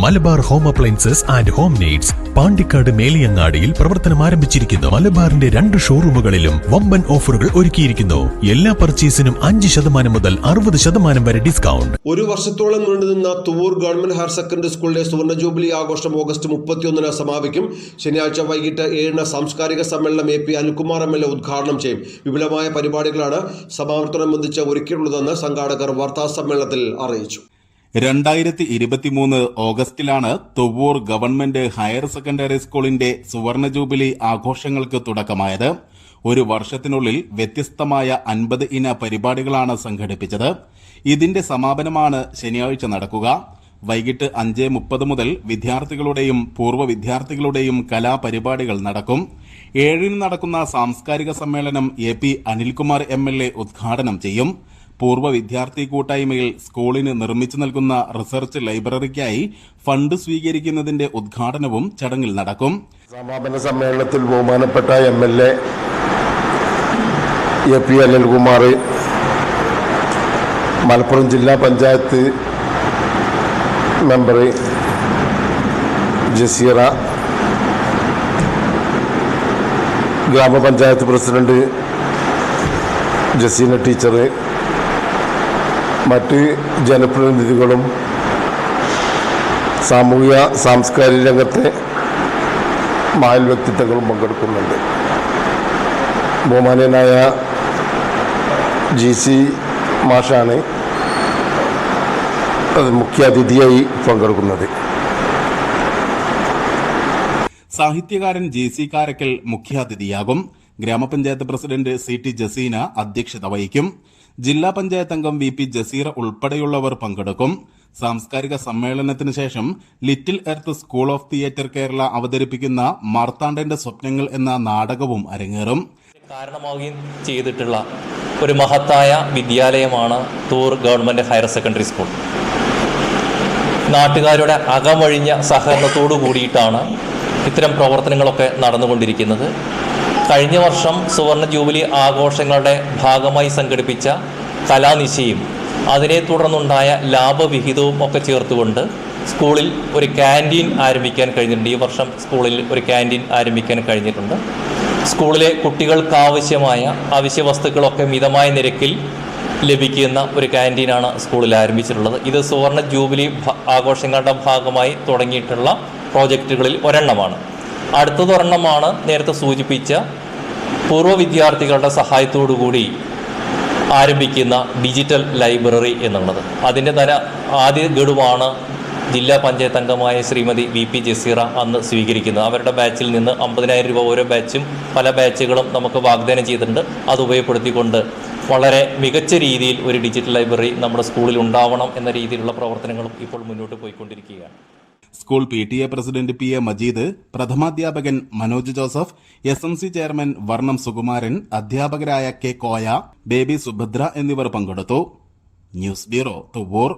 Malabar home appliances and home needs Pandikkad മേലിയങ്ങാടിയിൽ പ്രവർത്തനം ആരംഭിച്ചിരിക്കുന്നു. മലബാറിന്റെ രണ്ട് ഷോറൂമുകളിലും വമ്പൻ ഓഫറുകൾ ഒരുക്കിയിരിക്കുന്നു. എല്ലാ പർച്ചേസിനും അഞ്ച് ശതമാനം മുതൽ അറുപത് ശതമാനം വരെ ഡിസ്കൗണ്ട്. ഒരു വർഷത്തോളം നീണ്ടുനിന്ന തുവൂർ ഗവൺമെന്റ് ഹയർ സെക്കൻഡറി സ്കൂളിലെ സുവർണ ജൂബിലി ആഘോഷം ഓഗസ്റ്റ് മുപ്പത്തിയൊന്നിന് സമാപിക്കും. ശനിയാഴ്ച വൈകിട്ട് ഏഴിന് സാംസ്കാരിക സമ്മേളനം A P Anilkumar M L A ഉദ്ഘാടനം ചെയ്യും. വിപുലമായ പരിപാടികളാണ് സമാപനത്തോടനുബന്ധിച്ച് ഒരുക്കിയിട്ടുള്ളതെന്ന് സംഘാടകർ വാർത്താ സമ്മേളനത്തിൽ അറിയിച്ചു. രണ്ടായിരത്തി ഇരുപത്തിമൂന്ന് ഓഗസ്റ്റിലാണ് തുവ്വൂർ ഗവൺമെന്റ് ഹയർ സെക്കൻഡറി സ്കൂളിന്റെ സുവർണ ജൂബിലി ആഘോഷങ്ങൾക്ക് തുടക്കമായത്. ഒരു വർഷത്തിനുള്ളിൽ വ്യത്യസ്തമായ അൻപത് ഇന പരിപാടികളാണ് സംഘടിപ്പിച്ചത്. ഇതിന്റെ സമാപനമാണ് ശനിയാഴ്ച നടക്കുക. വൈകിട്ട് അഞ്ച് മുപ്പത് മുതൽ വിദ്യാർത്ഥികളുടെയും പൂർവ വിദ്യാർത്ഥികളുടെയും കലാപരിപാടികൾ നടക്കും. ഏഴിന് നടക്കുന്ന സാംസ്കാരിക സമ്മേളനം A P Anilkumar M L A ഉദ്ഘാടനം ചെയ്യും. പൂർവ വിദ്യാർത്ഥി കൂട്ടായ്മയിൽ സ്കൂളിന് നിർമ്മിച്ചു നൽകുന്ന റിസർച്ച് ലൈബ്രറിക്കായി ഫണ്ട് സ്വീകരിക്കുന്നതിന്റെ ഉദ്ഘാടനവും ചടങ്ങിൽ നടക്കും. സമാപന സമ്മേളനത്തിൽ ബഹുമാനപ്പെട്ട M L A P Anilkumar Malappuram ജില്ലാ പഞ്ചായത്ത് മെമ്പർ ജസീറ ഗ്രാമപഞ്ചായത്ത് പ്രസിഡന്റ് ജസീന ടീച്ചർ മറ്റ് ജനപ്രതിനിധികളും സാമൂഹിക സാംസ്കാരിക രംഗത്തെ മഹൽ വ്യക്തിത്വങ്ങളും പങ്കെടുക്കുന്നുണ്ട്. ബഹുമാനീയനായ ജി സി മാഷാണ് അത് മുഖ്യാതിഥിയായി പങ്കെടുക്കുന്നത്. സാഹിത്യകാരൻ ജെ സി കാരക്കൽ മുഖ്യാതിഥിയാകും. ഗ്രാമപഞ്ചായത്ത് പ്രസിഡന്റ് സി ടി ജസീന അധ്യക്ഷത വഹിക്കും. ജില്ലാ പഞ്ചായത്ത് അംഗം വി പി ജസീറ ഉൾപ്പെടെയുള്ളവർ പങ്കെടുക്കും. സാംസ്കാരിക സമ്മേളനത്തിന് ശേഷം Little Earth School of Theatre Kerala അവതരിപ്പിക്കുന്ന മാർത്താണ്ഡന്റെ സ്വപ്നങ്ങൾ എന്ന നാടകവും അരങ്ങേറും. കാരണമാവുകയും ചെയ്തിട്ടുള്ള ഒരു മഹത്തായ വിദ്യാലയമാണ് Thoor government higher secondary school. നാട്ടുകാരുടെ അകമഴിഞ്ഞ സഹകരണത്തോടു കൂടിയിട്ടാണ് ഇത്തരം പ്രവർത്തനങ്ങളൊക്കെ നടന്നുകൊണ്ടിരിക്കുന്നത്. കഴിഞ്ഞ വർഷം സുവർണ ജൂബിലി ആഘോഷങ്ങളുടെ ഭാഗമായി സംഘടിപ്പിച്ച കലാനിശയും. അതിനെ തുടർന്നുണ്ടായ ലാഭവിഹിതവും ഒക്കെ ചേർത്തുകൊണ്ട് സ്കൂളിൽ ഒരു ക്യാന്റീൻ ആരംഭിക്കാൻ കഴിഞ്ഞിട്ടുണ്ട്. ഈ വർഷം സ്കൂളിൽ ഒരു ക്യാന്റീൻ ആരംഭിക്കാൻ കഴിഞ്ഞിട്ടുണ്ട്. സ്കൂളിലെ കുട്ടികൾക്കാവശ്യമായ അവശ്യ വസ്തുക്കളൊക്കെ മിതമായ നിരക്കിൽ ലഭിക്കുന്ന ഒരു ക്യാന്റീനാണ് സ്കൂളിൽ ആരംഭിച്ചിട്ടുള്ളത്. ഇത് സുവർണ ജൂബിലി ആഘോഷങ്ങളുടെ ഭാഗമായി തുടങ്ങിയിട്ടുള്ള പ്രോജക്റ്റുകളിൽ ഒരെണ്ണമാണ്. അടുത്തതൊരെണ്ണമാണ് നേരത്തെ സൂചിപ്പിച്ച പൂർവ വിദ്യാർത്ഥികളുടെ സഹായത്തോടു കൂടി ആരംഭിക്കുന്ന ഡിജിറ്റൽ ലൈബ്രറി എന്നുള്ളത്. അതിന്റെ തല ആദ്യ ഗഡുവാണ് ജില്ലാ പഞ്ചായത്ത് അംഗമായ ശ്രീമതി വി പി ജസീറ അന്ന് സ്വീകരിക്കുന്നത്. അവരുടെ ബാച്ചിൽ നിന്ന് അമ്പതിനായിരം രൂപ ഓരോ ബാച്ചും പല ബാച്ചുകളും നമുക്ക് വാഗ്ദാനം ചെയ്തിട്ടുണ്ട്. അത് ഉപയോഗപ്പെടുത്തിക്കൊണ്ട് വളരെ മികച്ച രീതിയിൽ ഒരു ഡിജിറ്റൽ ലൈബ്രറി നമ്മുടെ സ്കൂളിൽ ഉണ്ടാവണം എന്ന രീതിയിലുള്ള പ്രവർത്തനങ്ങളും ഇപ്പോൾ മുന്നോട്ട് പോയിക്കൊണ്ടിരിക്കുകയാണ്. School P T A president P A Majeed പ്രഥമാധ്യാപകൻ Manoj Joseph S M C chairman Varnam Sukumaran അധ്യാപകരായ കെ കോയ ബേബി സുഭദ്ര എന്നിവർ പങ്കെടുത്തു. News bureau Thuvur.